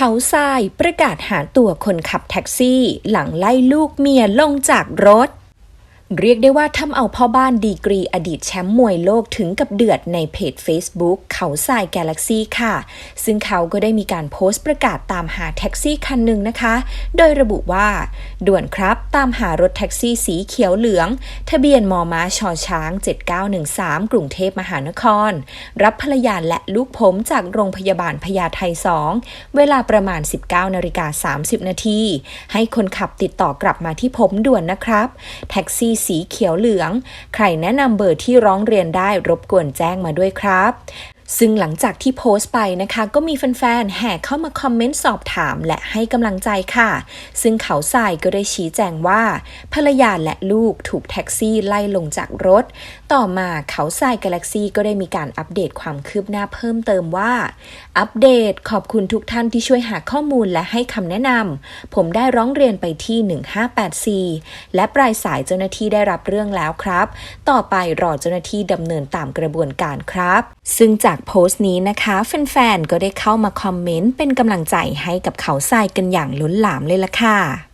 เขาทรายประกาศหาตัวคนขับแท็กซี่ หลังไล่ลูกเมียลงจากรถ เรียกได้ว่าทำเอาพ่อบ้านดีกรีอดีตแชมป์มวยโลกถึงกับเดือดในเพจ Facebook เขาทราย Galaxy ค่ะ ซึ่งเขาก็ได้มีการโพสต์ประกาศตามหาแท็กซี่คันหนึ่งนะคะ โดยระบุว่า ด่วนครับตามหารถแท็กซี่สีเขียวเหลือง ทะเบียนมอม้าชอช้าง 7913 กรุงเทพมหานคร รับภรรยาและลูกผมจากโรงพยาบาลพญาไท2เวลาประมาณ 19นาฬิกา30นาทีให้คนขับติดต่อกลับมาที่ผมด่วนนะครับ แท็กซี่สีเขียวเหลือง ใครแนะนำเบอร์ที่ร้องเรียนได้รบกวนแจ้งมาด้วยครับ ซึ่งหลังจากที่โพสต์ไปนะคะ ก็มีแฟนๆ แห่เข้ามาคอมเมนต์สอบถามและให้กำลังใจค่ะ ซึ่งเขาทรายก็ได้ชี้แจงว่า ภรรยาและลูกถูกแท็กซี่ไล่ลงจากรถ ต่อมาเขาทรายกาแล็กซี่ก็ได้มีการอัปเดตความคืบหน้าเพิ่มเติมว่า อัปเดตขอบคุณทุกท่านที่ช่วยหาข้อมูลและให้คำแนะนำผมได้ร้องเรียนไปที่ 1584 และปลายสายเจ้าหน้าที่ได้รับเรื่องแล้วครับ ต่อไปรอเจ้าหน้าที่ดำเนินตามกระบวนการครับ ซึ่งจากจากโพสต์นี้นะคะ แฟนๆ ก็ได้เข้ามาคอมเมนต์เป็นกำลังใจให้กับเขาทรายกันอย่างล้นหลามเลยล่ะค่ะ